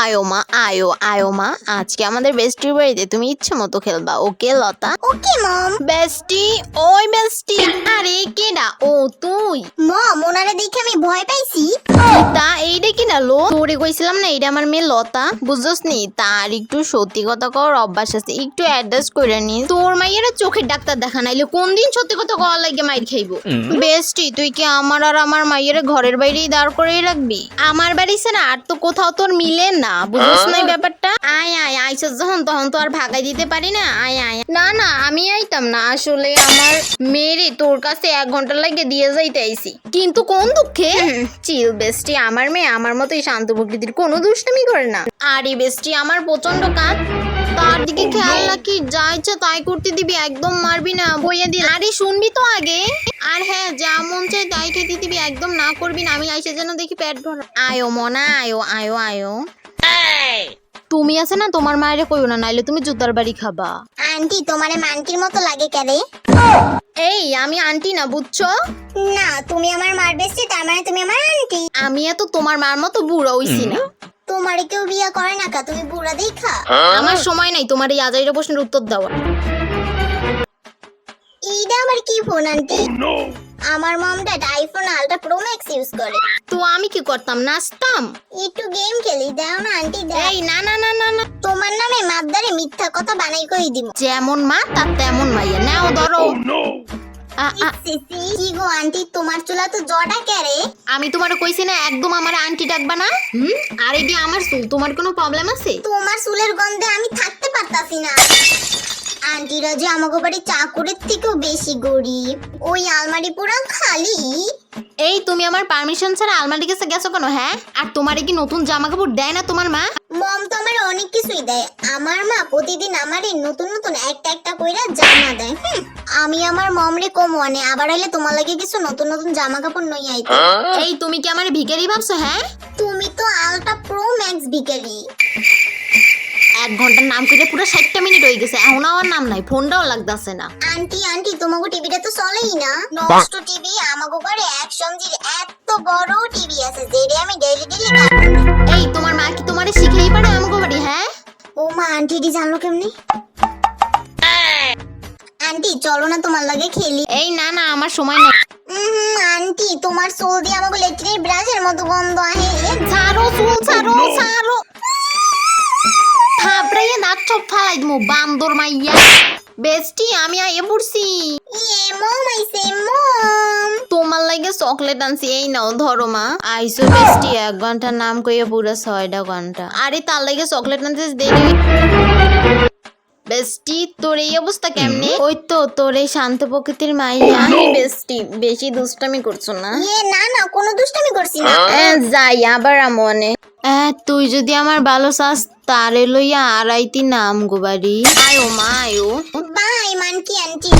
আয়ো মা আয়ো আয়ো মা। আজকে আমাদের বেস্টির বাড়িতে তুমি ইচ্ছে মতো খেলবা। ওকে লতা? ওকে মম। বেস্টি ওই বেস্টি আরে কেডা ও তুই। মম ওনারে দেখে আমি ভয় পাইছি। তা না তোরে কইছিলাম না এটা আমার মেয়ে লতা। বুঝছস নি তার একটু সত্যি কথা কর অভ্যাস আছে। একটু অ্যাডজাস্ট করে নি। তোর মাইয়ের চোখের ডাক্তার দেখা নাইলে কোন দিন সত্যি কথা কওয়ার লাগে মাইর খাইবো? বেস্টি তুই কি আমার আর আমার মাইয়ের ঘরের বাইরেই দাঁড় করেই রাখবি? আমার বাড়ি না আর তো কোথাও তোর মিলে না বুঝছস না এই ব্যাপারটা? আয় তখন তো আর ভাগাই দিতে পারি না। আয় আয়। না না আমি আইতাম না। আসলে আমার মেয়েরে তোর কাছে এক ঘণ্টা লাগে দিয়ে যাইতে আইছি। কিন্তু কোন দুঃখে? চিল বেস্টি আমার মেয়ে আমার মতোই শান্ত প্রকৃতির কোনো দুষ্টামি করে না। আরে বেস্টি আমার প্রচণ্ড কাজ তার দিকে খেয়াল রাখি যা ইচ্ছা তাই করতে দিবি একদম মারবি না বইয়া দিল। আরে শুনবি তো আগে। আর হ্যাঁ যা মন চাই তাই খেতে দিবি একদম না করবি না আমি আইসে যেন দেখি পেট ভরা। আয়ো মনা আয়ো আয়ো আয়ো। তুমি আছে না তোমার মায়েরে কইও না নাইলে তুমি জুতার বাড়ি খাবা। আন্টি তোমারে মান্টির মতো লাগে কেরে এই আমি আন্টি না বুঝছ? না তুমি আমার মার বেশি তার মানে তুমি আমার আন্টি। আমি এত তোমার মার মতো বুড়া হইছি না। তোমারে কেউ বিয়া করে না কা তুমি বুড়া দেখা। আমার সময় নাই তোমার এই আজাইরা প্রশ্নের উত্তর দেওয়া এইটা আমার কি ফোন আন্টি? আমার mom dad iPhone ultra pro max use করে। তো আমি কি করতাম? নাচতাম? একটু গেম খেলি দাও না আন্টি দাও। এই না না না না না। তোমার নামে মাদ্দারে মিথ্যা কথা বানাই কই দিব যেমন মা তার তেমন মাইয়া নাও ধরো। আ, আ, সিসি কি গো আন্টি তোমার চুলা তো জটা কেরে আমি তোমার কইছি না একদম আমার আন্টি ডাকবা না। হুম? আর এটি আমার চুল তোমার কোনো প্রবলেম আছে? তোমার চুলের গন্ধে আমি থাকতে পারতাছি না। আন্টিরা যে আমাকে বাড়ি চাকুরের থেকেও বেশি গরিব। ওই আলমারি পুরা খালি। এই তুমি আমার পারমিশন ছাড়া আলমারি কাছে গেছো কেন হ্যাঁ? আর তোমার কি নতুন জামা কাপড় দেয় না তোমার মা? মম তো আমার অনেক কিছুই দেয়। আমার মা প্রতিদিন আমারে নতুন নতুন একটা একটা কইরা জামা দেয়। আমি আমার মমরে কম আনে আবার হইলে তোমার লাগে কিছু নতুন নতুন জামা কাপড় নই আইতে। এই তুমি কি আমার ভিখারি ভাবছ হ্যাঁ? তুমি তো আলটা প্রো ম্যাক্স বিকারি এক ঘণ্টার নাম করে পুরো ষাটটা মিনিট হয়ে গেছে এখন আমার নাম নাই ফোনটাও লাগতেছে না। আন্টি আন্টি তোমাকে টিভিটা তো চলেই না। নষ্ট টিভি আমাকে ঘরে এক সঞ্জির এত বড় টিভি আছে যেটা আমি ডেইলি ডেইলি এই তোমার মা কি তোমারে শিখেই পারে আমাকে বাড়ি হ্যাঁ? ও মা আন্টিটি জানলো কেমনি? আন্টি চলো না তোমার লাগে খেলি। এই না না আমার সময় নেই। উম, আন্টি তোমার চুল দিয়ে আমাকে লেট্রিনের ব্রাশের মতো গন্ধ আহে। ছাড়ো চুল ছাড়ো ছাড়ো। ফালাই দিমু বান্দর মাইয়া। বেস্টি আমি আইয়ে পড়ছি। তোমার লাগে চকলেট আনছি এই নাও ধরো মা। আইসো বেস্টি এক ঘণ্টা নাম কইয়া পুরো ছয়টা ঘণ্টা। আরে তার লাগে চকলেট আনতে দেরি বেস্টি তোর এই অবস্থা কেমনে? ওই তো তোর এই শান্ত প্রকৃতির মাইয়া। বেস্টি বেশি দুষ্টামি করছ না। না না কোনো দুষ্টামি করছি না। যাই আবার মনে তুই যদি আমার ভালো চাস তারে লইয়া আড়াইতি নাম গো বাড়ি। আয়ো মা আয়ো। বাই মানকি আন্টি?